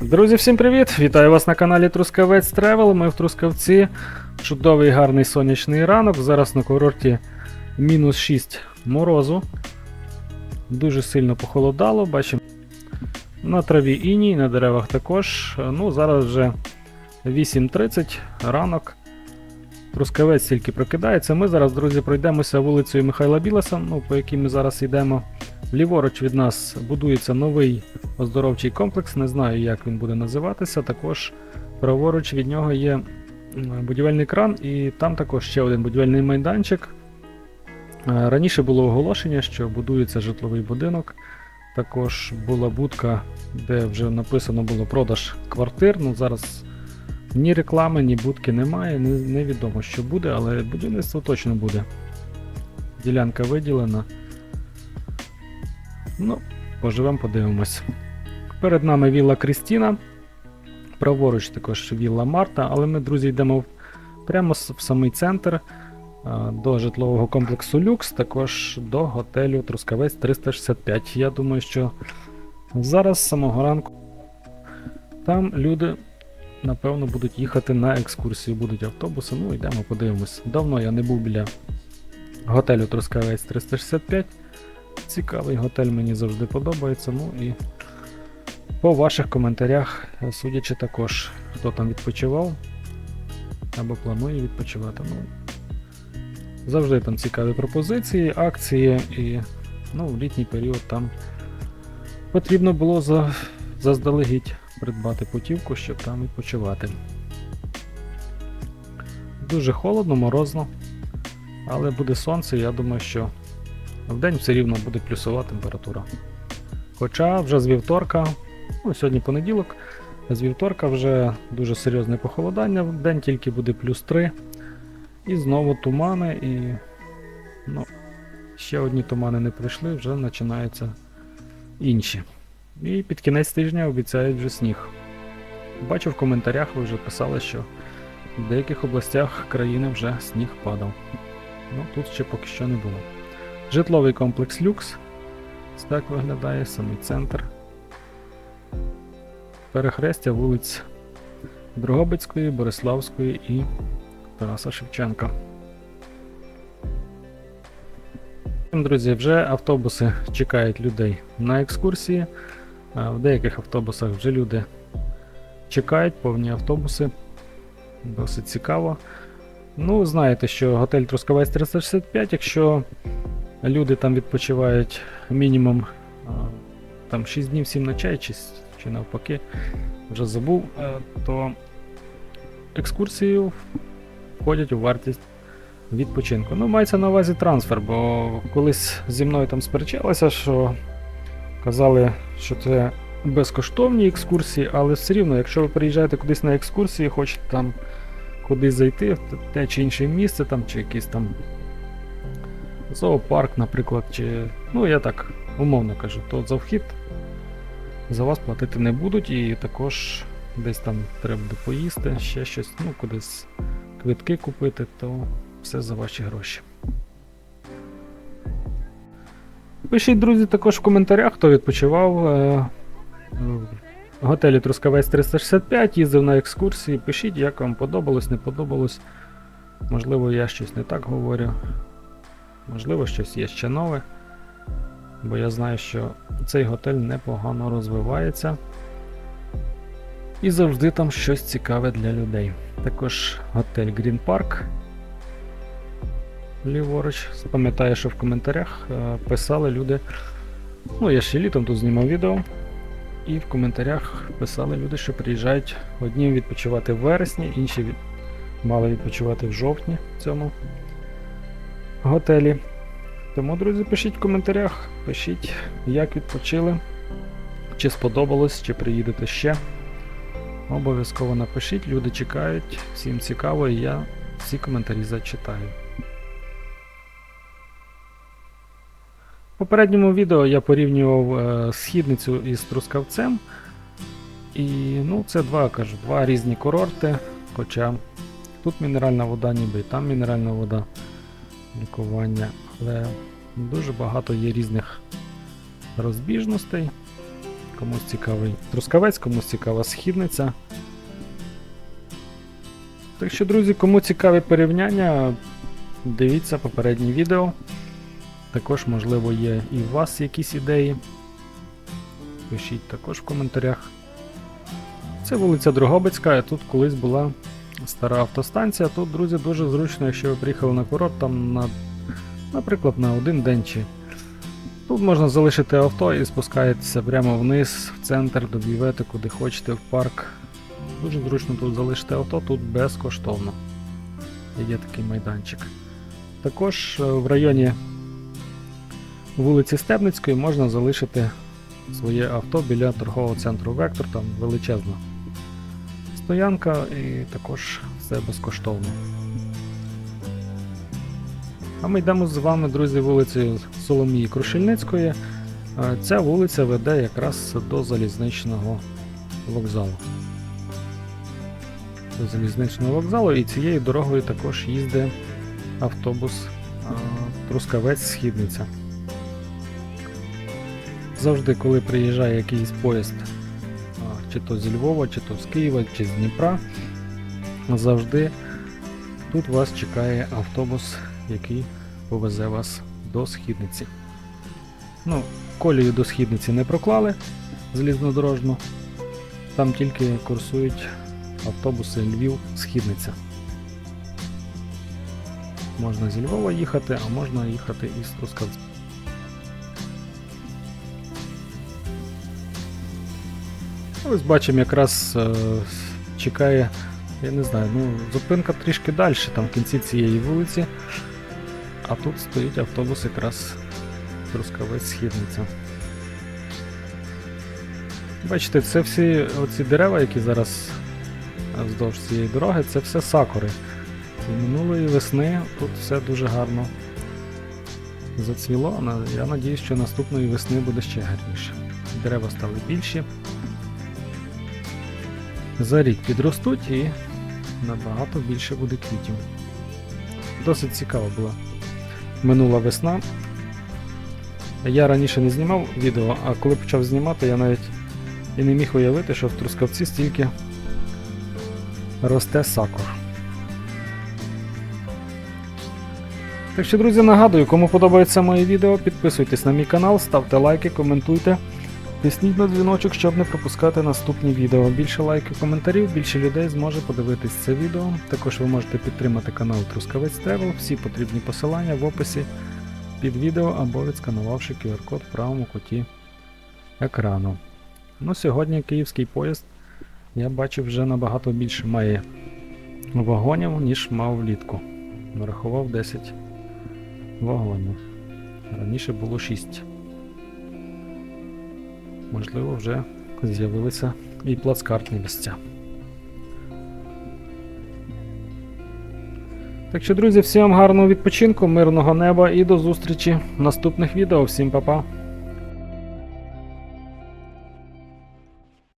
Друзі, всім привіт! Вітаю вас на каналі Трускавець Тревел. Ми в Трускавці. Чудовий гарний сонячний ранок. Зараз на курорті мінус 6 морозу. Дуже сильно похолодало, бачимо. На траві іній, на деревах також. Ну, зараз вже 8.30 ранок. Трускавець тільки прокидається. Ми зараз, друзі, пройдемося вулицею Михайла Білеса, ну, по якій ми зараз йдемо. Ліворуч від нас будується новий оздоровчий комплекс. Не знаю, як він буде називатися. Також праворуч від нього є будівельний кран, і там також ще один будівельний майданчик. Раніше було оголошення, що будується житловий будинок. Також була будка, де вже написано було продаж квартир. Ну, зараз ні реклами, ні будки немає. Не, невідомо, що буде, але будівництво точно буде. Ділянка виділена. Ну, поживемо, подивимось. Перед нами вілла Крістіна. Праворуч також вілла Марта, але ми, друзі, йдемо прямо в самий центр до житлового комплексу Люкс, також до готелю Трускавець 365. Я думаю, що зараз з самого ранку там люди, напевно, будуть їхати на екскурсію, будуть автобуси. Ну, йдемо, подивимось. Давно я не був біля готелю Трускавець 365. Цікавий готель мені завжди подобається. Ну і по ваших коментарях, судячи також, хто там відпочивав або планує відпочивати. Ну, завжди там цікаві пропозиції, акції, і ну, в літній період там потрібно було за, заздалегідь придбати путівку, щоб там відпочивати. Дуже холодно, морозно, але буде сонце, я думаю, що Вдень все рівно буде плюсова температура. Хоча вже з вівторка, ну сьогодні понеділок, з вівторка вже дуже серйозне похолодання, в день тільки буде плюс 3. І знову тумани, і ну, ще одні тумани не прийшли, вже починаються інші. І під кінець тижня обіцяють вже сніг. Бачу в коментарях, ви вже писали, що в деяких областях країни вже сніг падав. Ну тут ще поки що не було. Житловий комплекс Люкс. Ось так виглядає самий центр. Перехрестя вулиць Дрогобицької, Бориславської і Тараса Шевченка. Друзі, вже автобуси чекають людей на екскурсії. В деяких автобусах вже люди чекають, повні автобуси. Досить цікаво. Ну, знаєте, що готель Трускавець 365, якщо люди там відпочивають мінімум там 6 днів 7 ночей, чи, чи навпаки, вже забув, е, то екскурсії входять у вартість відпочинку. Ну, мається на увазі трансфер, бо колись зі мною там сперечалися, що казали, що це безкоштовні екскурсії, але все рівно, якщо ви приїжджаєте кудись на екскурсії, хочете там кудись зайти, в те чи інше місце, там, чи якийсь там зоопарк, наприклад, чи. Ну, я так умовно кажу, то за вхід за вас платити не будуть, і також десь там треба буде поїсти, ще щось, ну, кудись квитки купити, то все за ваші гроші. Пишіть, друзі, також в коментарях, хто відпочивав е, в готелі Трускавець 365, їздив на екскурсії. Пишіть, як вам подобалось, не подобалось. Можливо, я щось не так говорю. Можливо, щось є ще нове. Бо я знаю, що цей готель непогано розвивається. І завжди там щось цікаве для людей. Також готель Green Park. Ліворуч. Пам'ятаю, що в коментарях е, писали люди. Ну, я ще літом тут знімав відео. І в коментарях писали люди, що приїжджають одні відпочивати в вересні, інші від... мали відпочивати в жовтні в цьому готелі. Тому, друзі, пишіть в коментарях, пишіть, як відпочили, чи сподобалось, чи приїдете ще. Обов'язково напишіть, люди чекають, всім цікаво, і я всі коментарі зачитаю. В попередньому відео я порівнював е, східницю із Трускавцем. І ну, це два кажу, два різні курорти. Хоча тут мінеральна вода, ніби і там мінеральна вода лікування. Але дуже багато є різних розбіжностей. Комусь цікавий трускавець, комусь цікава східниця. Так що, друзі, кому цікаві порівняння, дивіться попереднє відео. Також, можливо, є і у вас якісь ідеї. Пишіть також в коментарях. Це вулиця Дрогобицька, а тут колись була стара автостанція. Тут, друзі, дуже зручно, якщо ви приїхали на курорт, там на, наприклад, на один день чи. Тут можна залишити авто і спускаєтеся прямо вниз, в центр, до бювети, куди хочете, в парк. Дуже зручно тут залишити авто, тут безкоштовно. Є такий майданчик. Також е, в районі вулиці Стебницької можна залишити своє авто біля торгового центру Вектор, там величезна стоянка і також все безкоштовно. А ми йдемо з вами, друзі, вулицею Соломії Крушельницької. Ця вулиця веде якраз до залізничного вокзалу. До залізничного вокзалу і цією дорогою також їздить автобус Трускавець-Східниця. Завжди, коли приїжджає якийсь поїзд, чи то зі Львова, чи то з Києва, чи з Дніпра, завжди тут вас чекає автобус, який повезе вас до східниці. Ну, колію до східниці не проклали залізнодорожну, там тільки курсують автобуси Львів-Східниця. Можна зі Львова їхати, а можна їхати із Трускавця. Ось бачимо, якраз е, чекає, я не знаю, ну, зупинка трішки далі, там в кінці цієї вулиці. А тут стоїть автобус якраз Трускавець Східниця. Бачите, це всі оці дерева, які зараз вздовж цієї дороги, це все сакури. І минулої весни тут все дуже гарно зацвіло. Я надіюсь, що наступної весни буде ще гарніше. Дерева стали більші. За рік підростуть і набагато більше буде квітів. Досить цікава була минула весна. Я раніше не знімав відео, а коли почав знімати, я навіть і не міг уявити, що в Трускавці стільки росте сакур. Так що, друзі, нагадую, кому подобається моє відео, підписуйтесь на мій канал, ставте лайки, коментуйте. Тисніть на дзвіночок, щоб не пропускати наступні відео. Більше лайків, коментарів, більше людей зможе подивитись це відео. Також ви можете підтримати канал Трускавець Тревел. Всі потрібні посилання в описі під відео або відсканувавши QR-код в правому куті екрану. Ну, сьогодні київський поїзд, я бачу, вже набагато більше має вагонів, ніж мав влітку. Нарахував 10 вагонів. Раніше було 6. Можливо, вже з'явилися і плацкартні місця. Так що, друзі, всім гарного відпочинку, мирного неба і до зустрічі в наступних відео. Всім па-па!